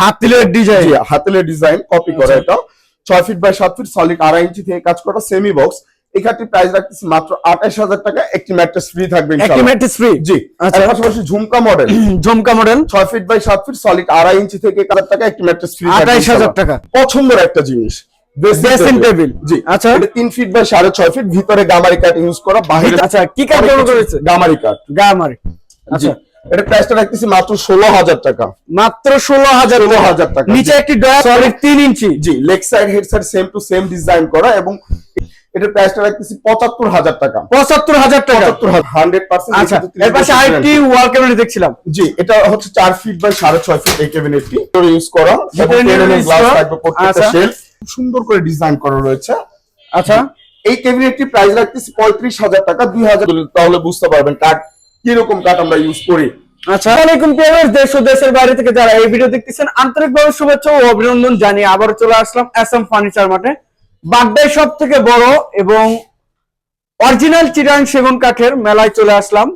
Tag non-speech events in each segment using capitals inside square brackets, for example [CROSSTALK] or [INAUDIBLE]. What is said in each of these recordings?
হাতিলের design জি হাতেলের design copy করা এটা। ছয় ফিট বাই সাত ফিট সলিড আড়াই ইঞ্চি থেকে কাজ করা সেমি বক্স এখানটি প্রাইস রাখতেছি মাত্র আঠাশ হাজার টাকা। একটি ম্যাট্রেস ফ্রি থাকবে একটি ম্যাট্রেস ফ্রি জি। আচ্ছা। পাশাপাশি ঝুমকা মডেল [CLEARS THROAT] ঝুমকা মডেল ছয় ফিট বাই সাত ফিট সলিড আড়াই ইঞ্চি থেকে হাজার টাকা একটি ম্যাট্রেস ফ্রি আঠাইশ হাজার টাকা। পছন্দের একটা জিনিস। ড্রেসিং টেবিল জি। আচ্ছা। এটা তিন ফিট বাই সাড়ে ছয় ফিট ভিতরে গামারি কাট ইউজ করা বাইরে আচ্ছা কি কাজ ব্যবহার করেছে? গামারি কাট গামারি। আচ্ছা। এটা প্রাইসটা রাখতেছি মাত্র ষোলো হাজার টাকা। মাত্র ষোলো হাজার ষোলো হাজার টাকা। নিচে একটি ডয়ার সলিড তিন ইঞ্চি। জি leg side head side same to same design করা এবং এটার প্রাইসটা রাখতেছি পঁচাত্তর হাজার টাকা। পঁচাত্তর হাজার টাকা। হান্ড্রেড পার্সেন্ট আচ্ছা এর পাশে আরেকটি ওয়াল ক্যাবিনেট দেখছিলাম। জি এটা হচ্ছে চার ফিট বাই সাড়ে ছয় ফিট এই ক্যাবিনেটটি ইউজ করা। গ্লাস থাকবে প্রত্যেকটা আচ্ছা। শেলফ সুন্দর করে ডিজাইন করা রয়েছে। আচ্ছা। এই ক্যাবিনেটটি প্রাইস রাখতেছি পঁয়ত্রিশ হাজার টাকা দুই হাজার তাহলে বুঝতে পারবেন কাঠ কীরকম কাঠ আমরা ইউজ করি? আচ্ছা আলাইকুম পিয়ার দেশ ও দেশের বাইরে থেকে যারা এই ভিডিও দেখতেছেন আন্তরিকভাবে শুভেচ্ছা ও অভিনন্দন জানিয়ে আবার চলে আসলাম এসএম ফার্নিচার মাঠে বাগদাই সব থেকে বড় এবং অরিজিনাল চিরাং সেগুন কাঠের মেলায় চলে আসলাম।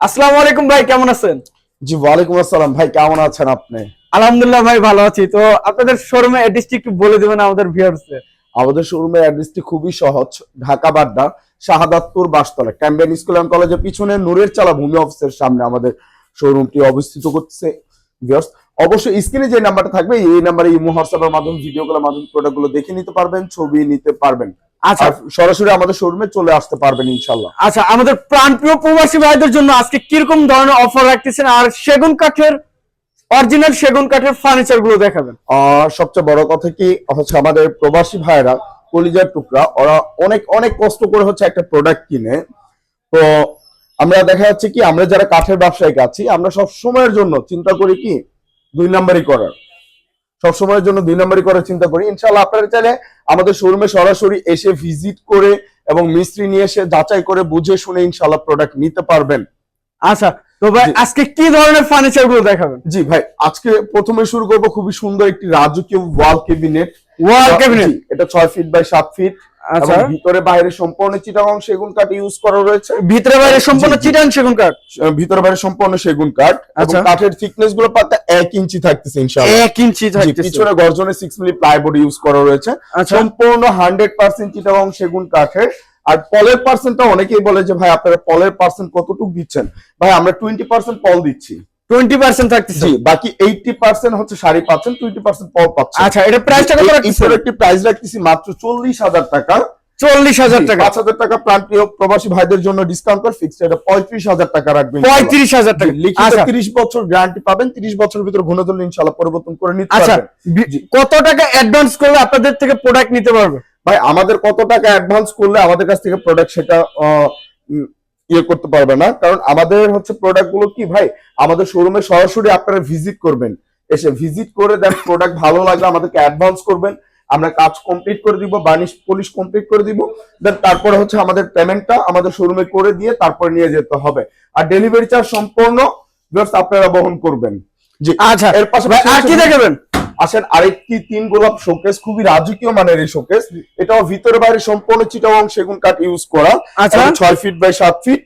আসসালামু আলাইকুম ভাই কেমন আছেন? জি ওয়ালাইকুম আসসালাম ভাই কেমন আছেন আপনি? আলহামদুলিল্লাহ ভাই ভালো আছি। তো আপনাদের শোরুমে অ্যাড্রেসটি একটু বলে দেবেন আমাদের ভিউয়ার্সে আমাদের শোরুমের অ্যাড্রেসটি খুবই সহজ Dhaka Badda Shahadatpur Bastola. Cambrian school and কলেজের পিছনে নূরের চালা ভূমি অফিসের সামনে আমাদের শোরুমটি অবস্থিত করতেছে ভিউয়ার্স অবশ্যই স্ক্রিনে যে নাম্বারটা থাকবে এই নাম্বারে ইমো হোয়াটসঅ্যাপের মাধ্যমে ভিডিও কলের মাধ্যমে প্রোডাক্টগুলো দেখে নিতে পারবেন ছবি নিতে পারবেন। আচ্ছা। সরাসরি আমাদের শোরুমে চলে আসতে পারবেন ইনশাল্লাহ আচ্ছা আমাদের প্রাণপ্রিয় প্রবাসী ভাইদের জন্য আজকে কীরকম ধরনের অফার রাখতেছেন? আর সেগুন কাঠের অরিজিনাল সেগুন কাঠের ফার্নিচারগুলো দেখাবেন। আর সবচেয়ে বড় কথা কি হচ্ছে আমাদের প্রবাসী ভাইরা কলিজার টুকরা, ওরা অনেক অনেক কষ্ট করে হচ্ছে একটা প্রোডাক্ট কিনে। তো আমরা দেখা যাচ্ছে কি, আমরা যারা কাঠের ব্যবসায়িক আছি, আমরা সব সময়ের জন্য চিন্তা করি কি, দুই নাম্বারই করার। সব সময়ের জন্য দুই নাম্বারই করার চিন্তা করি। ইনশাল্লাহ আপনারা চাইলে আমাদের শোরুমে সরাসরি এসে ভিজিট করে এবং মিস্ত্রি নিয়ে এসে যাচাই করে বুঝে শুনে ইনশাল্লাহ প্রোডাক্ট নিতে পারবেন। আচ্ছা তো ভাই আজকে কি ধরনের ফার্নিচারগুলো দেখাবেন? জি ভাই আজকে প্রথমে শুরু করব খুবই সুন্দর একটি রাজকীয় ওয়াল কেবিনেট ওয়াল ক্যাবিনেট এটা ছয় ফিট বাই সাত ফিট আচ্ছা। ভিতরে বাইরে সম্পূর্ণ চিটাগং সেগুন কাঠ ইউজ করা রয়েছে। ভিতরে বাইরে সম্পূর্ণ। চিটান সেগুন কাঠ? ভিতরে বাইরে সম্পূর্ণ সেগুন কাঠ। এবং আচ্ছা। কাঠের থিকনেসগুলো পাতা এক ইঞ্চি থাকতেছে ইনশাআল্লাহ। এক ইঞ্চি জি, থাকতেছে। পিছনে গর্জনে সিক্স মিলি প্লাইবোর্ড ইউজ করা রয়েছে। আচ্ছা। সম্পূর্ণ হান্ড্রেড পার্সেন্ট চিটাগং সেগুন কাঠের। আর পলের পার্সেন্টটা অনেকেই বলে যে ভাই আপনারা পলের পার্সেন্ট কতটুকু দিচ্ছেন? ভাই আমরা টোয়েন্টি পার্সেন্ট পল দিচ্ছি। টোয়েন্টি পার্সেন্ট থাকতেছে। বাকি এইটি পার্সেন্ট হচ্ছে শাড়ি পাচ্ছেন টোয়েন্টি পার্সেন্ট পল পাচ্ছেন আচ্ছা এটা প্রাইসটা কত রাখতেছে একটি প্রাইস রাখতেছি মাত্র চল্লিশ হাজার টাকা চল্লিশ হাজার টাকা। পাঁচ হাজার টাকা প্রাণ প্রিয় প্রবাসী ভাইদের জন্য ডিসকাউন্ট করে ফিক্সড এটা পঁয়ত্রিশ হাজার টাকা রাখবেন। পঁয়ত্রিশ হাজার টাকা। লিখিত আচ্ছা। তিরিশ বছর গ্যারান্টি পাবেন তিরিশ বছরের ভিতরে গুণধন ইনশাল্লাহ পরিবর্তন করে নিতে আচ্ছা। কত টাকা অ্যাডভান্স করলে আপনাদের থেকে প্রোডাক্ট নিতে পারবে? ভাই আমাদের কত টাকা অ্যাডভান্স করলে আমাদের কাছ থেকে প্রোডাক্ট সেটা ইয়ে করতে পারবে না? কারণ আমাদের হচ্ছে প্রোডাক্টগুলো কি ভাই আমাদের শোরুমে সরাসরি আপনারা ভিজিট করবেন। এসে ভিজিট করে দেন প্রোডাক্ট ভালো লাগলে আমাদেরকে অ্যাডভান্স করবেন। আমরা কাজ কমপ্লিট করে দিব বার্নিশ পলিশ কমপ্লিট করে দিব। দেন তারপরে হচ্ছে আমাদের পেমেন্টটা আমাদের শোরুমে করে দিয়ে তারপরে নিয়ে যেতে হবে। আর ডেলিভারি চার্জ সম্পূর্ণ আপনারা বহন করবেন। জি আচ্ছা। এর পাশাপাশি আর কি দেখাবেন? আসেন আরেকটি তিন গোলাপ শোকেস খুবই রাজকীয় মানের এই শোকেস এটাও ভিতরে বাইরে সম্পূর্ণ চিটাগং সেগুন কাঠ ইউজ করা। আচ্ছা। ছয় ফিট বাই সাত ফিট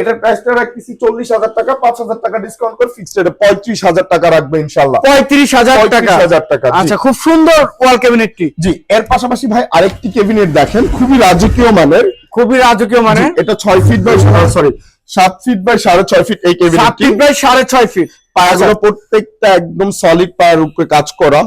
এটার প্রাইসটা রাখতেছি চল্লিশ হাজার টাকা পাঁচ হাজার টাকা ডিসকাউন্ট করে ফিক্সড এটা পঁয়ত্রিশ হাজার টাকা রাখবে ইনশাল্লাহ পঁয়ত্রিশ হাজার টাকা। হাজার টাকা আচ্ছা খুব সুন্দর ওয়াল ক্যাবিনেটটি জি এর পাশাপাশি ভাই আরেকটি কেবিনেট দেখেন খুবই রাজকীয় মানের। খুবই রাজকীয় মানে এটা ছয় ফিট বাই সরি সাত ফিট বাই সাড়ে ছয় ফিট এই সাত ফিট বাই সাড়ে ছয় ফিট পায়াগুলো প্রত্যেকটা একদম সলিড পায়ের উপরে কাজ করা।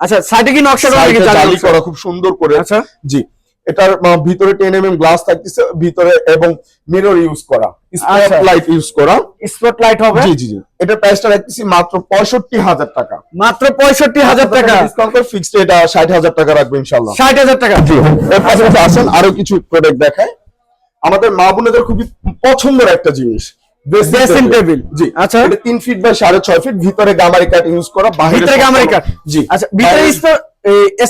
আচ্ছা সাইডে কি নকশা করা জালি করা খুব সুন্দর করে। আচ্ছা। জি। এটার ভিতরে টেন এম এম গ্লাস থাকতেছে ভিতরে এবং মিরর ইউজ করা। আচ্ছা। লাইট ইউজ করা। স্পট লাইট হবে? জি জি জি। এটার প্রাইসটা রাখতেছি মাত্র পঁয়ষট্টি হাজার টাকা। মাত্র পঁয়ষট্টি হাজার টাকা। ডিসকাউন্ট করে ফিক্সড এটা ষাট হাজার টাকা রাখব ইনশাল্লাহ ষাট হাজার টাকা। জি। এর পাশাপাশি আসেন আরও কিছু প্রোডাক্ট দেখায়। আমাদের মা বোনেদের খুবই পছন্দের একটা জিনিস। ড্রেসিং টেবিল জি আচ্ছা। এটা তিন ফিট বাই সাড়ে ছয় ফিট ভিতরে গামারি কাঠ ইউজ করা বাইরে ভিতরে গামারি কাঠ? জি। আচ্ছা ভিতরে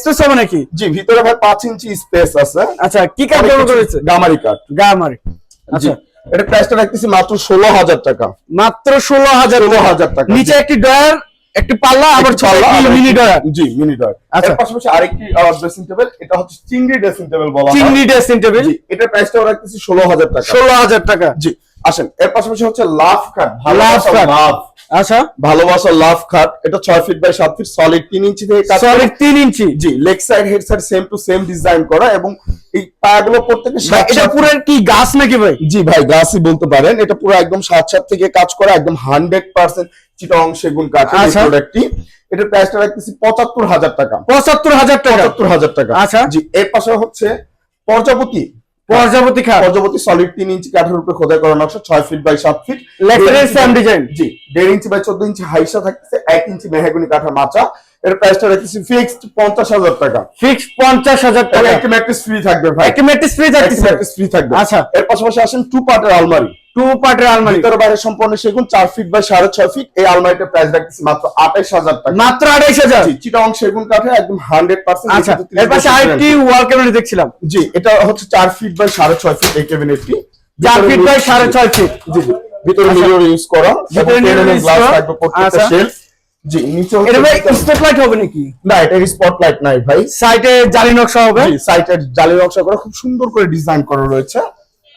স্পেস হবে নাকি? জি ভিতরে ভাই পাঁচ ইঞ্চি স্পেস আছে। আচ্ছা কি কাজ ব্যবহার করেছে? গামারি কাঠ গা মারি জি আচ্ছা। এটা প্রাইসটা রাখতেছি মাত্র ষোলো হাজার টাকা। মাত্র ষোলো হাজার ষোলো হাজার টাকা। নিচে একটি ডয়ার একটি পাল্লা আবার পাল্লা, মিনি ডয়ার জি মিনি ডয়ার আচ্ছা। পাশাপাশি আরেকটি ড্রেসিং টেবিল এটা হচ্ছে চিংড়ি ড্রেসিং টেবিল বলা হয়। চিংড়ি ড্রেসিং টেবিল জি এটার প্রাইসটাও রাখতেছি ষোলো হাজার টাকা। ষোলো হাজার টাকা। জি। আসেন এর পাশাপাশি হচ্ছে লাভ খাট ভালোবাসা লাভ আচ্ছা। ভালোবাসা লাভ খাট এটা ছয় ফিট বাই সাত ফিট সলিড তিন ইঞ্চি থেকে কাজ সলিড তিন ইঞ্চি জি leg side head side same to same design করা এবং এই প্রত্যেকে এটা পুরো কি গাছ নাকি ভাই? জি ভাই গাছই বলতে পারেন এটা পুরো একদম সাত সাত থেকে কাজ করা একদম হান্ড্রেড পার্সেন্ট চিটং সেগুন কাঠের এই আচ্ছা। প্রোডাক্টটি এটার প্রাইসটা রাখতেছি পঁচাত্তর হাজার টাকা। পঁচাত্তর হাজার টাকা। পঁচাত্তর হাজার টাকা। আচ্ছা। জি এর পাশে হচ্ছে প্রজাপতি। প্রজাপতি খাট। প্রজাপতি সলিড তিন ইঞ্চি কাঠের উপরে খোদাই করা নকশা ছয় ফিট বাই সাত ফিট লেফটের সেম ডিজাইন জি দেড় ইঞ্চি বাই চোদ্দ ইঞ্চি হাইসা থাকতেছে এক ইঞ্চি মেহাগুনি কাঠের মাচা। এর প্রাইসটা রাখতেছি ফিক্সড পঞ্চাশ হাজার টাকা। ফিক্স পঞ্চাশ হাজার টাকা। একটি ম্যাট্রেস ফ্রি থাকবে ভাই। একটি ম্যাট্রেস ফ্রি ম্যাট্রেস ফ্রি থাকবে। আচ্ছা। এর পাশাপাশি আসেন টু পার্টের আলমারি। টু পার্টের আলমারি। ভিতরে বাইরে সম্পূর্ণ সেগুন ফিট বাই সাড়ে ছয় ফিট এই আলমারিটার প্রাইস রাখতেছি মাত্র আঠাইশ হাজার টাকা। মাত্র জি চিটাং সেগুন কাঠে একদম হান্ড্রেড পার্সেন্ট আচ্ছা এর পাশে আরেকটি ওয়াল ক্যাবিনেট দেখছিলাম। জি এটা হচ্ছে চার ফিট বাই সাড়ে ছয় ফিট এই ক্যাবিনেটটি। চার ফিট বাই সাড়ে ছয় ফিট জি ভিতরে মিরর ইউজ করা। ভিতরে গ্লাস। থাকবে প্রত্যেকটা আচ্ছা। শেলফ জি নিচে এটা ভাই হচ্ছে স্টেপ লাইট হবে নাকি? না এটা স্পটলাইট নাই ভাই। সাইডে জালি নকশা হবে? জি সাইটের জালি নকশা করা খুব সুন্দর করে ডিজাইন করা রয়েছে।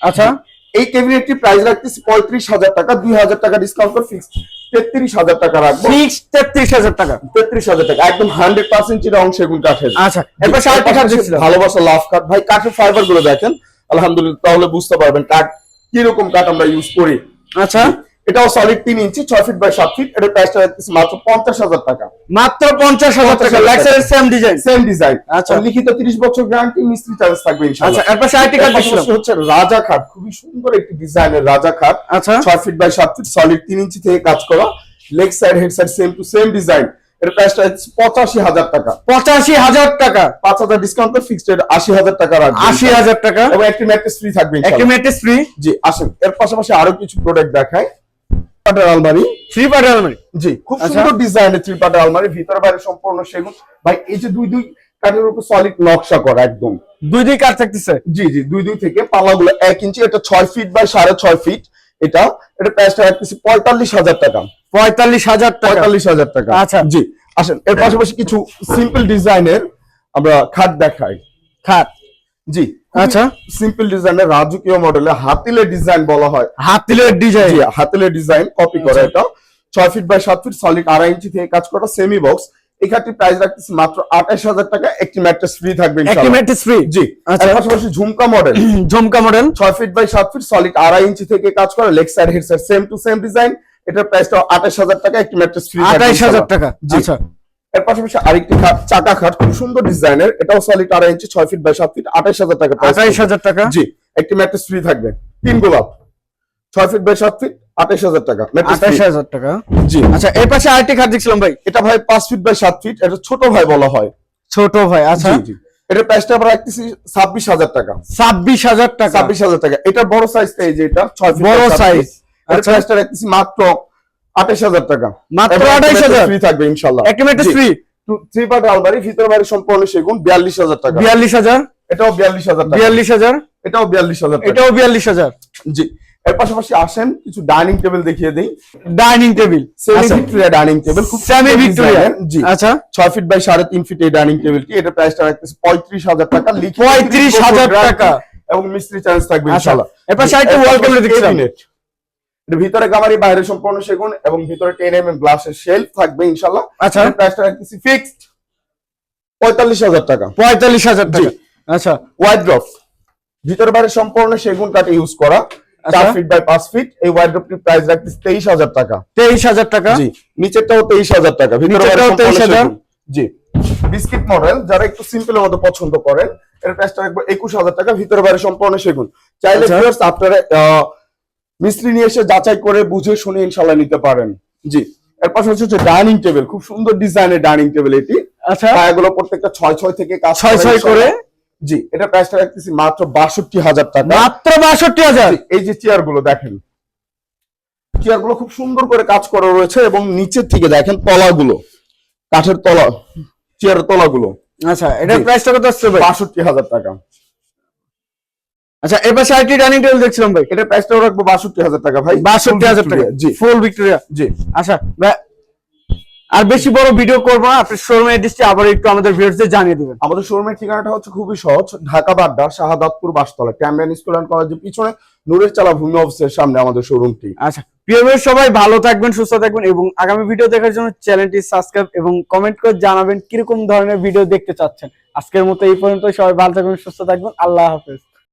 আচ্ছা। এই ক্যাবিনেটটি প্রাইস রাখতেছি পঁয়ত্রিশ হাজার টাকা দুই হাজার টাকা ডিসকাউন্ট করে ফিক্স তেত্রিশ হাজার টাকা রাখব। ফিক্স তেত্রিশ হাজার টাকা। তেত্রিশ হাজার টাকা একদম হান্ড্রেড পার্সেন্ট চিরা অংশ সেগুন কাঠের। আচ্ছা পাশে আরেকটি খাট দেখছিলাম ভালোবাসা লাভ কাঠ ভাই কাঠের ফাইবারগুলো দেখেন আলহামদুলিল্লাহ তাহলে বুঝতে পারবেন কাঠ কীরকম কাঠ আমরা ইউজ করি। আচ্ছা। এটাও সলিড তিন ইঞ্চি ছয় ফিট বাই সাত ফিট এটার প্রাইসটা রাখতেছি মাত্র পঞ্চাশ হাজার টাকা। মাত্র পঞ্চাশ হাজার টাকা 50,000 লেক্সারের সেম ডিজাইন সেম ডিজাইন আচ্ছা। লিখিত তিরিশ বছর গ্যারান্টি মিস্ত্রি চার্জ থাকবে আচ্ছা ইনশাআল্লাহ এর পাশে আরেকটি হচ্ছে রাজা খাট খুবই সুন্দর একটি ডিজাইনের রাজা খাট। আচ্ছা। ছয় ফিট বাই সাত ফিট সলিড তিন ইঞ্চি থেকে কাজ করা। Leg side head side same to same design এর প্রাইসটা পঁচাশি হাজার টাকা। পঁচাশি হাজার টাকা। পাঁচ হাজার ডিসকাউন্ট ফিক্সড রেট আশি হাজার টাকা রাখবে আশি হাজার টাকা। এবং একটি ম্যাট্রেস ফ্রি থাকবে একটি ম্যাট্রেস ফ্রি জি আসেন। এর পাশাপাশি আরও কিছু প্রোডাক্ট দেখায় পাটের আলমারি। থ্রি পার্টের আলমারি? জি খুব আচ্ছা। সুন্দর ডিজাইনের থ্রি পাটের আলমারি ভিতরে বাইরে সম্পূর্ণ সেগুন। ভাই এই যে দুই দুই কাঠের উপর সলিড নকশা করা একদম। দুই দুই কাঠ থাকতেছে? জি জি দুই দুই থেকে পাল্লাগুলো এক ইঞ্চি এটা ছয় ফিট বাই সাড়ে ছয় ফিট এটা এটা প্রাইসটা রাখতেছি পঁয়তাল্লিশ হাজার টাকা। পঁয়তাল্লিশ হাজার টাকা। পঁয়তাল্লিশ হাজার টাকা। আচ্ছা। জি আসেন এর পাশাপাশি কিছু সিম্পল ডিজাইনের আমরা খাট দেখাই। খাট? জি আচ্ছা। সিম্পল ডিজাইনের রাজকীয় মডেলে হাতিলের ডিজাইন বলা হয়। হাতিলের ডিজাইন জি হাতিলের ডিজাইন কপি করা এটা। ছয় ফিট বাই সাত ফিট সলিড আড়াই ইঞ্চি থেকে কাজ করা সেমি বক্স এই খাটটির প্রাইস রাখতেছি মাত্র আঠাশ হাজার টাকা। একটি ম্যাট্রেস ফ্রি থাকবে একটি ম্যাট্রেস ফ্রি জি আচ্ছা। পাশাপাশি ঝুমকা মডেল [CLEARS THROAT] ঝুমকা মডেল ছয় ফিট বাই সাত ফিট সলিড আড়াই ইঞ্চি থেকে কাজ করা leg side head side same to same design এটার প্রাইসটা আঠাশ হাজার টাকা। একটি ম্যাট্রেস ফ্রি আঠাইশ হাজার টাকা। জি। আচ্ছা। এর পাশাপাশি আরেকটি খাট চাকা খাট খুব সুন্দর ডিজাইনের। এটাও সলিড আড়াই ইঞ্চি ছয় ফিট বাই সাত ফিট আঠাইশ হাজার টাকা আঠাইশ হাজার টাকা? জি একটি ম্যাট্রেস ফ্রি থাকবে। তিন গোলাপ ছয় ফিট বাই সাত ফিট আঠাইশ হাজার টাকা আঠাইশ হাজার টাকা? জি। আচ্ছা এর পাশে আরেকটি খাট দেখছিলাম ভাই। এটা ভাই পাঁচ ফিট বাই সাত ফিট এটা ছোট ভাই বলা হয়। ছোট ভাই আচ্ছা। জি প্রাইসটা আমরা রাখতেছি ছাব্বিশ হাজার টাকা। ছাব্বিশ হাজার টাকা? ছাব্বিশ হাজার টাকা। এটা বড় সাইজটা এই যে এটা ছয় ফিট বড় সাইজ এটার আচ্ছা। প্রাইসটা রাখতেছি মাত্র আঠাশ হাজার টাকা। মাত্র 28,000 ফ্রি থাকবে ইনশাল্লাহ একটি ফ্রি থ্রি পার্ট আলমারি ভিতরে বাইরে সম্পূর্ণ সেগুন বিয়াল্লিশ হাজার টাকা। বিয়াল্লিশ হাজার? এটাও বিয়াল্লিশ হাজার বিয়াল্লিশ হাজার? এটাও বিয়াল্লিশ হাজার এটাও বিয়াল্লিশ হাজার? জি। এর পাশাপাশি আসেন কিছু ডাইনিং টেবিল দেখিয়ে দিই। Dining table semi Victoria dining table খুব সেমি ভিক্টোরিয়া জি। আচ্ছা। ছয় ফিট বাই সাড়ে তিন ফিট এই ডাইনিং টেবিলটি এটা প্রাইসটা রাখতেছি পঁয়ত্রিশ হাজার টাকা। লিখিত 35,000 guarantee টাকা। এবং মিস্ত্রি চার্জ থাকবে আচ্ছা। ইনশাআল্লাহ। এর wall পাশাপাশি cabinet দেখছিলাম। এটা ভিতরে গামারি বাইরে সম্পূর্ণ সেগুন এবং ভিতরে টেন এম এম গ্লাসের শেলফ থাকবে ইনশাআল্লাহ। আচ্ছা। প্রাইসটা রাখতেছি ফিক্সড পঁয়তাল্লিশ হাজার টাকা। পঁয়তাল্লিশ হাজার টাকা। আচ্ছা। ওয়াইড ড্রপ ভিতরে বাইরে সম্পূর্ণ সেগুন কাঠে ইউজ করা। আচ্ছা। ফিট বাই ফিট এই ওয়াইড ড্রপটির প্রাইস রাখতেছি তেইশ হাজার টাকা। তেইশ হাজার টাকা। জি। নিচেরটাও তেইশ হাজার টাকা। ভিতরে বাইরে 23,000। জি। বিস্কিট মডেল যারা একটু সিম্পলের মধ্যে পছন্দ করেন এর প্রাইসটা রাখব একুশ হাজার টাকা। ভিতরে বাইরে সম্পূর্ণ সেগুন। চাইলে আচ্ছা। ভিউয়ার্স আপনারা আহ, মিস্ত্রি নিয়ে এসে যাচাই করে বুঝে শুনে ইনশাল্লাহ নিতে পারেন। জি। এর পাশাপাশি হচ্ছে ডাইনিং টেবিল খুব সুন্দর ডিজাইনের ডাইনিং টেবিল এটি। আচ্ছা। পায়াগুলো প্রত্যেকটা ছয় ছয় থেকে কাজ ছয় ছয় করে? জি এটা প্রাইসটা রাখতেছি মাত্র বাষট্টি হাজার টাকা। মাত্র বাষট্টি হাজার? এই যে চেয়ারগুলো দেখেন। চেয়ারগুলো খুব সুন্দর করে কাজ করা রয়েছে এবং নিচের থেকে দেখেন তলাগুলো। কাঠের তলা চেয়ারের তলাগুলো। আচ্ছা এটার প্রাইসটা কত আসছে বাষট্টি হাজার টাকা। আচ্ছা এবার আরেকটি ডাইনিং টেবিল দেখছিলাম ভাই। এটা প্রাইসটাও রাখব বাষট্টি হাজার টাকা ভাই। বাষট্টি হাজার টাকা জি। ফুল ভিক্টোরিয়া জি। আচ্ছা আর বেশি বড় ভিডিও করব না আপনি শোরুম অ্যাড্রেসটি আবার একটু আমাদের ভিউয়ারদের জানিয়ে দিবেন। আমাদের শোরুমের ঠিকানাটা হচ্ছে খুবই সহজ ঢাকা বাড্ডা শাহাদাতপুর বাসতলা স্কুল অ্যান্ড কলেজের পিছনে নূরের চালা ভূমি অফিসের সামনে আমাদের শোরুমটি আচ্ছা প্রিয় সবাই ভালো থাকবেন সুস্থ থাকবেন এবং আগামী ভিডিও দেখার জন্য চ্যানেলটি সাবস্ক্রাইব এবং কমেন্ট করে জানাবেন কীরকম ধরনের ভিডিও দেখতে চাচ্ছেন। আজকের মতো এই পর্যন্ত সবাই ভালো থাকবেন সুস্থ থাকবেন আল্লাহ হাফেজ।